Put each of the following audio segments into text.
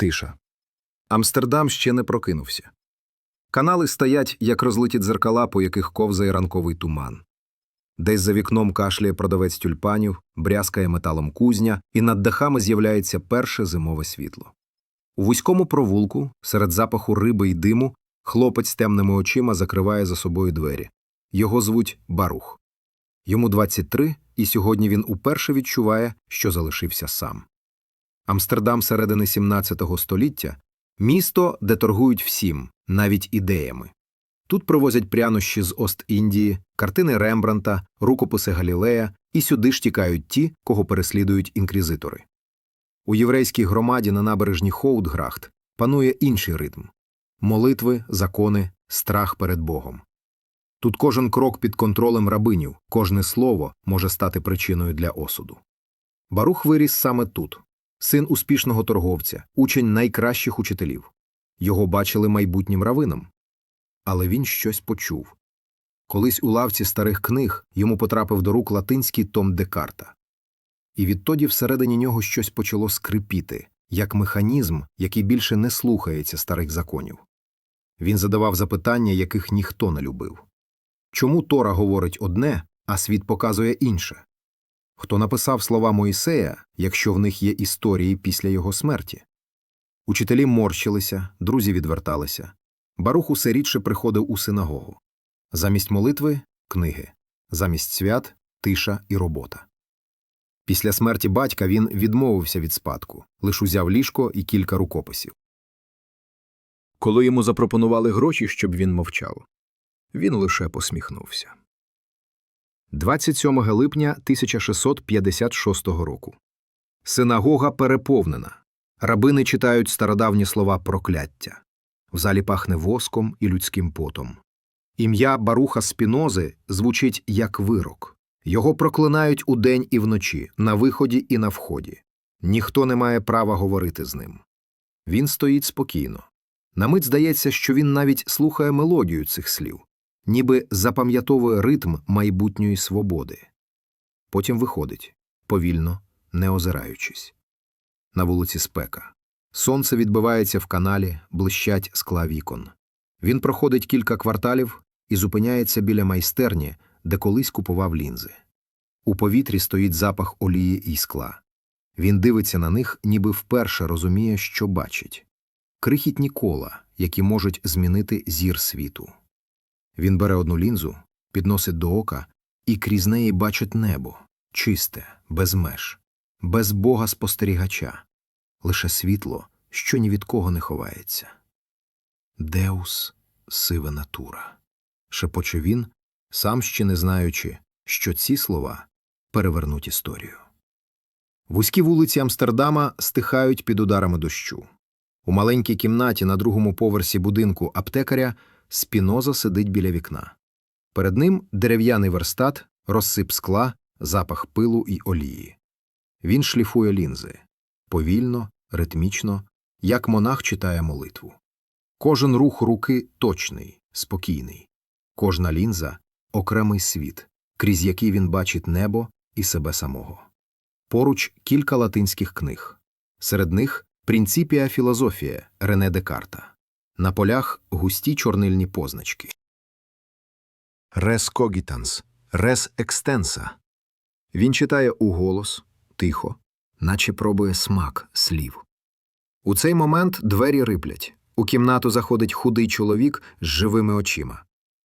Тиша. Амстердам ще не прокинувся. Канали стоять, як розлиті дзеркала, по яких ковзає ранковий туман. Десь за вікном кашляє продавець тюльпанів, брязкає металом кузня, і над дахами з'являється перше зимове світло. У вузькому провулку, серед запаху риби й диму, хлопець темними очима закриває за собою двері. Його звуть Барух. Йому 23, і сьогодні він уперше відчуває, що залишився сам. Амстердам середини 17 століття місто, де торгують всім, навіть ідеями. Тут привозять прянощі з Ост-Індії, картини Рембранта, рукописи Галілея, і сюди ж тікають ті, кого переслідують інквізитори. У єврейській громаді на набережні Хоутграхт панує інший ритм молитви, закони, страх перед Богом. Тут кожен крок під контролем рабинів, кожне слово може стати причиною для осуду. Барух виріс саме тут син успішного торговця, учень найкращих учителів. Його бачили майбутнім равином. Але він щось почув. Колись у лавці старих книг йому потрапив до рук латинський том Декарта. І відтоді всередині нього щось почало скрипіти, як механізм, який більше не слухається старих законів. Він задавав запитання, яких ніхто не любив. Чому Тора говорить одне, а світ показує інше? Хто написав слова Моїсея, якщо в них є історії після його смерті? Учителі морщилися, друзі відверталися. Барух усе рідше приходив у синагогу. Замість молитви книги, замість свят тиша і робота. Після смерті батька він відмовився від спадку, лиш узяв ліжко і кілька рукописів. Коли йому запропонували гроші, щоб він мовчав, він лише посміхнувся. 27 липня 1656 року. Синагога переповнена. Рабини читають стародавні слова прокляття. В залі пахне воском і людським потом. Ім'я Баруха Спінози звучить як вирок. Його проклинають удень і вночі, на виході і на вході. Ніхто не має права говорити з ним. Він стоїть спокійно. На мить здається, що він навіть слухає мелодію цих слів, ніби запам'ятовує ритм майбутньої свободи. Потім виходить, повільно, не озираючись. На вулиці спека. Сонце відбивається в каналі, блищать скла вікон. Він проходить кілька кварталів і зупиняється біля майстерні, де колись купував лінзи. У повітрі стоїть запах олії і скла. Він дивиться на них, ніби вперше розуміє, що бачить крихітні кола, які можуть змінити зір світу. Він бере одну лінзу, підносить до ока і крізь неї бачить небо чисте, без меж, без бога спостерігача, лише світло, що ні від кого не ховається. Деус сиве натура. шепоче він, сам ще не знаючи, що ці слова перевернуть історію. Вузькі вулиці Амстердама стихають під ударами дощу. У маленькій кімнаті на другому поверсі будинку аптекаря спіноза сидить біля вікна. Перед ним дерев'яний верстат, розсип скла, запах пилу й олії. Він шліфує лінзи повільно, ритмічно, як монах читає молитву. Кожен рух руки точний, спокійний, кожна лінза окремий світ, крізь який він бачить небо і себе самого. Поруч кілька латинських книг. Серед них Принципія філозофія Рене Декарта. На полях густі чорнильні позначки. Рес когітанс, рес екстенса. Він читає уголос, тихо, наче пробує смак слів. У цей момент двері риплять. У кімнату заходить худий чоловік з живими очима.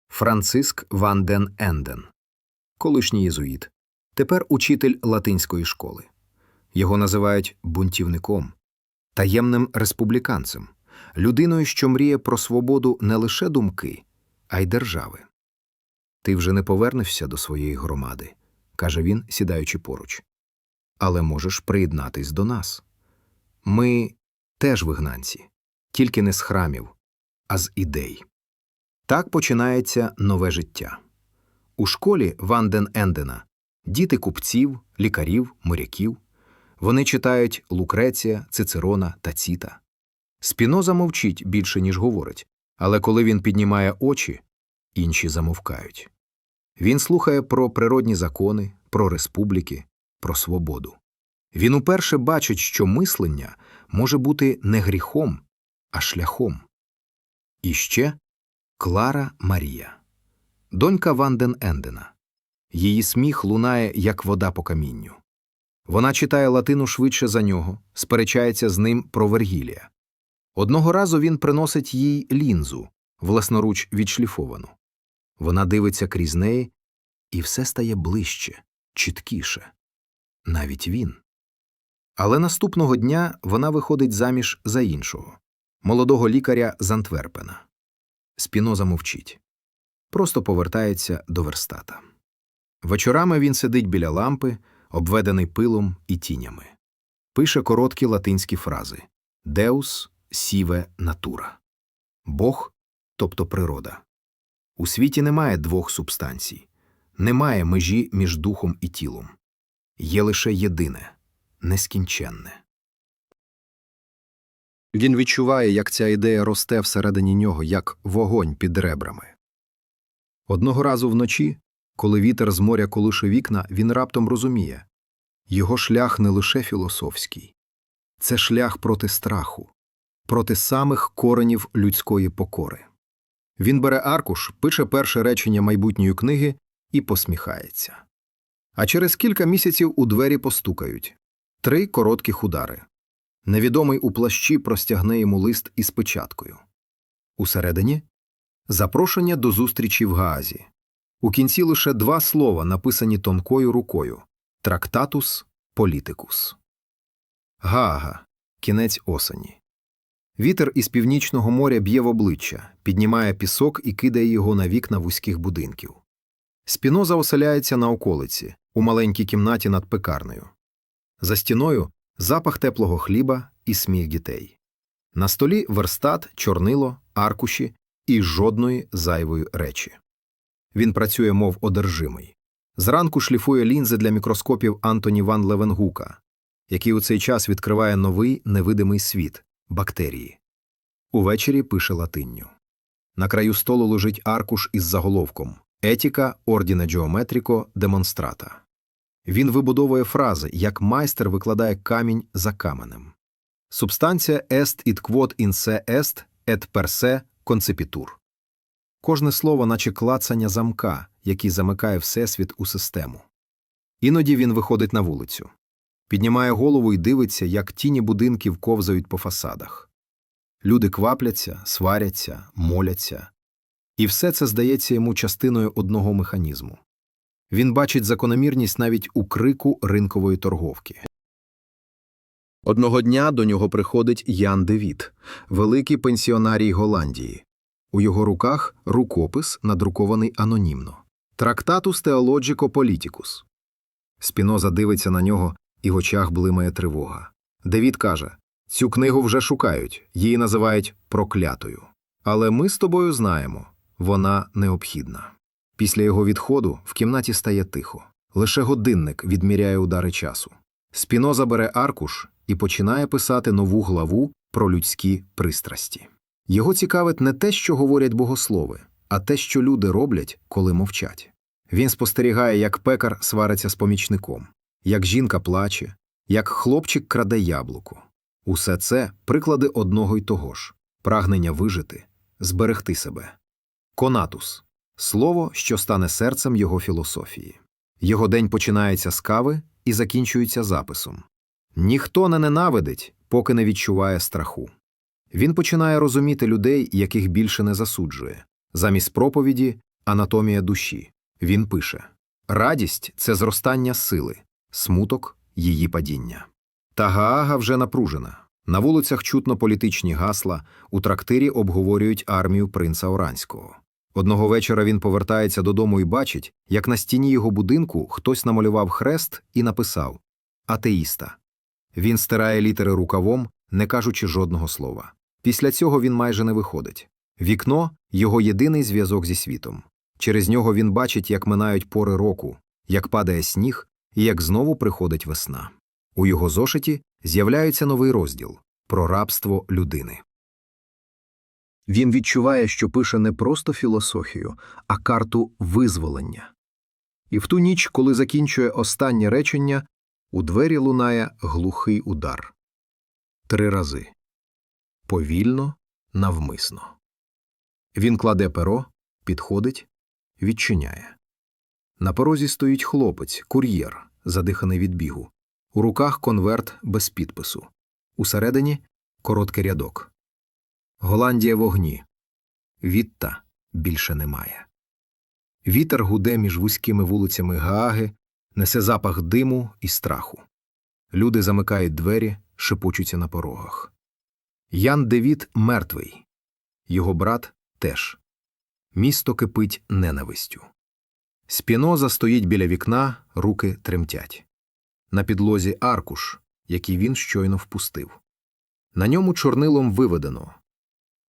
Франциск Ван ден Енден, колишній єзуїт, тепер учитель латинської школи. Його називають бунтівником, таємним республіканцем, людиною, що мріє про свободу не лише думки, а й держави. Ти вже не повернешся до своєї громади, каже він, сідаючи поруч. Але можеш приєднатись до нас. Ми теж вигнанці, тільки не з храмів, а з ідей. Так починається нове життя. У школі Ванден Ендена діти купців, лікарів, моряків. Вони читають Лукреція, Цицерона та Ціта. Спіноза мовчить більше, ніж говорить, але коли він піднімає очі, інші замовкають. Він слухає про природні закони, про республіки, про свободу. Він уперше бачить, що мислення може бути не гріхом, а шляхом. І ще Клара Марія, донька Ванден Ендена. Її сміх лунає, як вода по камінню. Вона читає латину швидше за нього, сперечається з ним про Вергілія. Одного разу він приносить їй лінзу, власноруч відшліфовану. Вона дивиться крізь неї, і все стає ближче, чіткіше. Навіть він. Але наступного дня вона виходить заміж за іншого, молодого лікаря з Антверпена. Спіноза мовчить. Просто повертається до верстата. Вечорами він сидить біля лампи, обведений пилом і тінями. Пише короткі латинські фрази Деус сіве натура. Бог, тобто природа. У світі немає двох субстанцій, немає межі між духом і тілом. Є лише єдине, нескінченне. Він відчуває, як ця ідея росте всередині нього, як вогонь під ребрами. Одного разу вночі, коли вітер з моря колише вікна, він раптом розуміє його шлях не лише філософський, це шлях проти страху, проти самих коренів людської покори. Він бере аркуш, пише перше речення майбутньої книги і посміхається. А через кілька місяців у двері постукають три коротких удари. Невідомий у плащі простягне йому лист із печаткою. Усередині запрошення до зустрічі в Гаазі. У кінці лише два слова, написані тонкою рукою Трактатус політикус. Гаага. Кінець осені. Вітер із північного моря б'є в обличчя, піднімає пісок і кидає його на вікна вузьких будинків. Спіноза оселяється на околиці, у маленькій кімнаті над пекарнею. За стіною запах теплого хліба і сміх дітей. На столі верстат, чорнило, аркуші і жодної зайвої речі. Він працює, мов одержимий. Зранку шліфує лінзи для мікроскопів Антоні Ван Левенгука, який у цей час відкриває новий невидимий світ бактерії. Увечері пише латинню. На краю столу лежить аркуш із заголовком Етіка ордіне Джеометріко демонстрата. Він вибудовує фрази, як майстер викладає камінь за каменем. Субстанція est id quod in se est et per se concepitur. Кожне слово, наче клацання замка, який замикає Всесвіт у систему. Іноді він виходить на вулицю. Піднімає голову і дивиться, як тіні будинків ковзають по фасадах. Люди квапляться, сваряться, моляться. І все це здається йому частиною одного механізму. Він бачить закономірність навіть у крику ринкової торговки. Одного дня до нього приходить Ян Девіт, великий пенсіонарій Голландії. У його руках рукопис, надрукований анонімно Трактатус Theologico Politicus. Спіноза дивиться на нього, і в очах блимає тривога. Девід каже Цю книгу вже шукають, її називають проклятою. Але ми з тобою знаємо вона необхідна. Після його відходу в кімнаті стає тихо. Лише годинник відміряє удари часу. Спіноза бере аркуш і починає писати нову главу про людські пристрасті. Його цікавить не те, що говорять богослови, а те, що люди роблять, коли мовчать. Він спостерігає, як пекар свариться з помічником, як жінка плаче, як хлопчик краде яблуко. Усе це приклади одного й того ж прагнення вижити, зберегти себе. Конатус слово, що стане серцем його філософії. Його день починається з кави і закінчується записом. Ніхто не ненавидить, поки не відчуває страху. Він починає розуміти людей, яких більше не засуджує. Замість проповіді анатомія душі. Він пише Радість це зростання сили, смуток її падіння. Та Гаага вже напружена. На вулицях чутно політичні гасла, у трактирі обговорюють армію принца Оранського. Одного вечора він повертається додому і бачить, як на стіні його будинку хтось намалював хрест і написав Атеїста. Він стирає літери рукавом, не кажучи жодного слова. Після цього він майже не виходить. Вікно його єдиний зв'язок зі світом. Через нього він бачить, як минають пори року, як падає сніг як знову приходить весна. У його зошиті з'являється новий розділ про рабство людини. Він відчуває, що пише не просто філософію, а карту визволення. І в ту ніч, коли закінчує останнє речення, У двері лунає глухий удар. Три рази. Повільно, навмисно. Він кладе перо, підходить, відчиняє. На порозі стоїть хлопець, кур'єр, задиханий від бігу. У руках конверт без підпису. Усередині короткий рядок. Голландія в огні. Вітта більше немає. Вітер гуде між вузькими вулицями Гааги, несе запах диму і страху. Люди замикають двері, шепочуться на порогах. Ян Девід мертвий. Його брат теж. Місто кипить ненавистю. Спіноза стоїть біля вікна, руки тремтять. На підлозі аркуш, який він щойно впустив. На ньому чорнилом виведено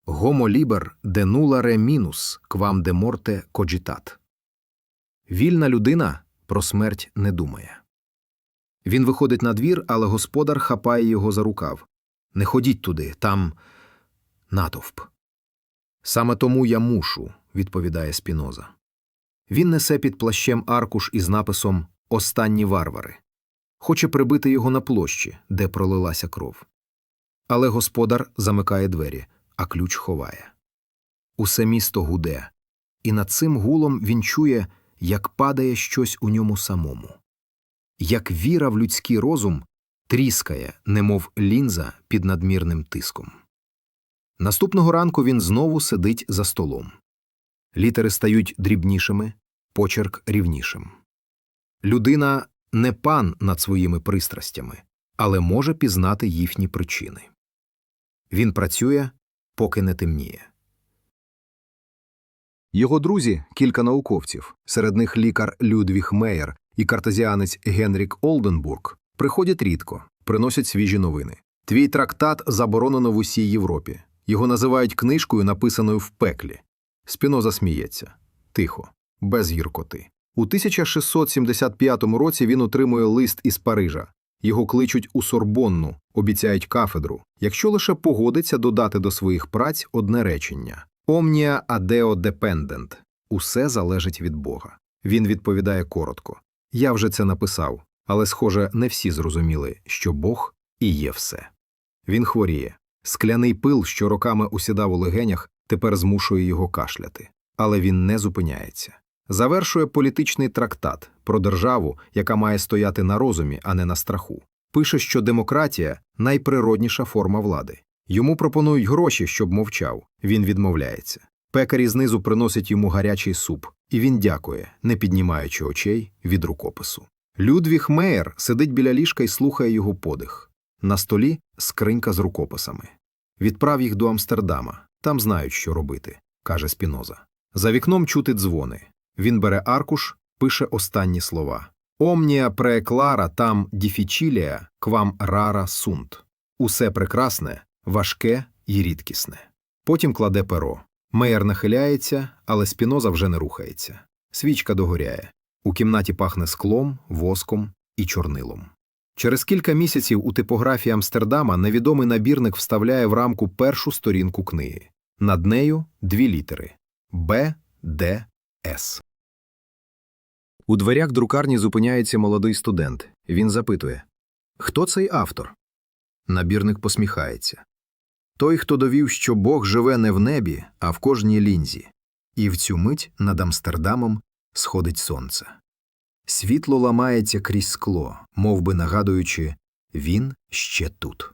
Гомо лібер де нула ре мінус квам де морте коджітат. Вільна людина про смерть не думає. Він виходить на двір, але господар хапає його за рукав. Не ходіть туди, там натовп. Саме тому я мушу, відповідає Спіноза. Він несе під плащем аркуш із написом Останні варвари. Хоче прибити його на площі, де пролилася кров. Але господар замикає двері, а ключ ховає. Усе місто гуде, і над цим гулом він чує, як падає щось у ньому самому. Як віра в людський розум тріскає, немов лінза під надмірним тиском. Наступного ранку він знову сидить за столом. Літери стають дрібнішими, почерк рівнішим. Людина не пан над своїми пристрастями, але може пізнати їхні причини. Він працює, поки не темніє. Його друзі кілька науковців, серед них лікар Людвіг Мейер і картезіанець Генрік Олденбург, приходять рідко, приносять свіжі новини. Твій трактат заборонено в усій Європі. Його називають книжкою, написаною в пеклі. Спіноза сміється. Тихо, без гіркоти. У 1675 році він отримує лист із Парижа. Його кличуть у Сорбонну, обіцяють кафедру, якщо лише погодиться додати до своїх праць одне речення Omnia adeo dependent – усе залежить від Бога. Він відповідає коротко Я вже це написав, але, схоже, не всі зрозуміли, що Бог і є все. Він хворіє. Скляний пил, що роками усідав у легенях, тепер змушує його кашляти. Але він не зупиняється. Завершує політичний трактат про державу, яка має стояти на розумі, а не на страху. Пише, що демократія найприродніша форма влади. Йому пропонують гроші, щоб мовчав. Він відмовляється. Пекарі знизу приносять йому гарячий суп, і він дякує, не піднімаючи очей від рукопису. Людвіг Мейер сидить біля ліжка і слухає його подих. На столі скринька з рукописами. Відправ їх до Амстердама. Там знають, що робити, каже Спіноза. За вікном чути дзвони. Він бере аркуш, пише останні слова. Омнія преклара там діфічілія квам рара сунт. Усе прекрасне, важке і рідкісне. Потім кладе перо. Мейер нахиляється, але спіноза вже не рухається. Свічка догоряє. У кімнаті пахне склом, воском і чорнилом. Через кілька місяців у типографії Амстердама невідомий набірник вставляє в рамку першу сторінку книги. Над нею дві літери Б, Д, С. У дверях друкарні зупиняється молодий студент. Він запитує Хто цей автор? Набірник посміхається. Той, хто довів, що Бог живе не в небі, а в кожній лінзі. І в цю мить над Амстердамом сходить сонце. Світло ламається крізь скло, мов би нагадуючи він ще тут.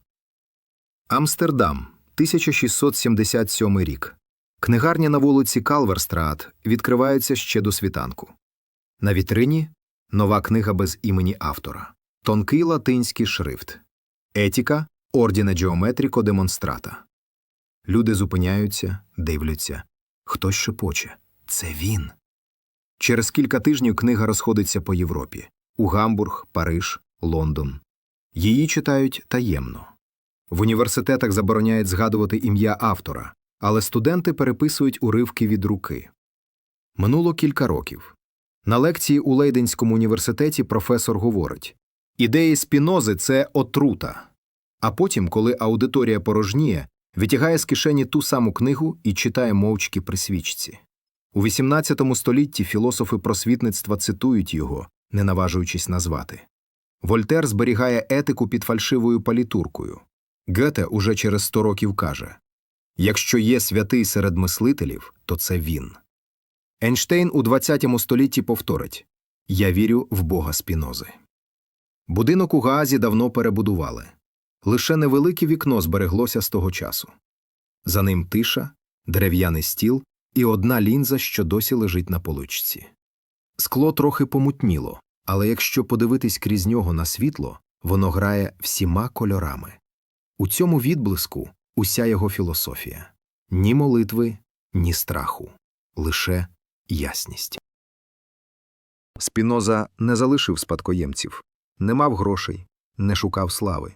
Амстердам, 1677 рік. Книгарня на вулиці Калверстрат відкривається ще до світанку. На вітрині нова книга без імені автора. Тонкий латинський шрифт. Етіка Ордіне Джеометріко Демонстрата. Люди зупиняються, дивляться. Хтось шепоче. Це він. Через кілька тижнів книга розходиться по Європі у Гамбург, Париж, Лондон. Її читають таємно. В університетах забороняють згадувати ім'я автора, але студенти переписують уривки від руки. Минуло кілька років. На лекції у Лейденському університеті професор говорить ідеї спінози це отрута. А потім, коли аудиторія порожніє, витягає з кишені ту саму книгу і читає мовчки при свічці. У XVIII столітті філософи просвітництва цитують його, не наважуючись назвати. Вольтер зберігає етику під фальшивою палітуркою. Гете уже через сто років каже якщо є святий серед мислителів, то це він. Ейнштейн у ХХ столітті повторить Я вірю в Бога Спінози. Будинок у Гаазі давно перебудували. Лише невелике вікно збереглося з того часу. За ним тиша, дерев'яний стіл і одна лінза, що досі лежить на поличці. Скло трохи помутніло, але якщо подивитись крізь нього на світло, воно грає всіма кольорами. У цьому відблиску уся його філософія ні молитви, ні страху, лише ясність. Спіноза не залишив спадкоємців, не мав грошей, не шукав слави.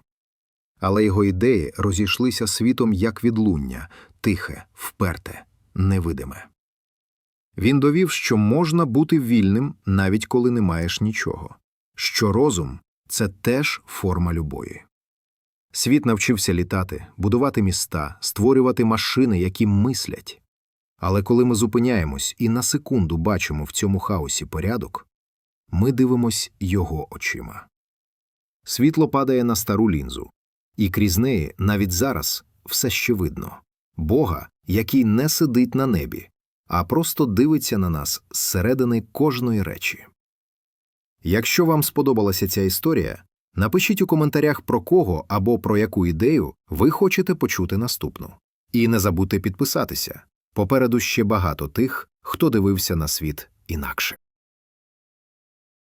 Але його ідеї розійшлися світом як відлуння, тихе, вперте, невидиме. Він довів, що можна бути вільним, навіть коли не маєш нічого, що розум це теж форма любові. Світ навчився літати, будувати міста, створювати машини, які мислять. Але коли ми зупиняємось і на секунду бачимо в цьому хаосі порядок, ми дивимось його очима. Світло падає на стару лінзу, і крізь неї навіть зараз все ще видно Бога, який не сидить на небі, а просто дивиться на нас зсередини кожної речі. Якщо вам сподобалася ця історія, напишіть у коментарях про кого або про яку ідею ви хочете почути наступну. І не забудьте підписатися. Попереду ще багато тих, хто дивився на світ інакше.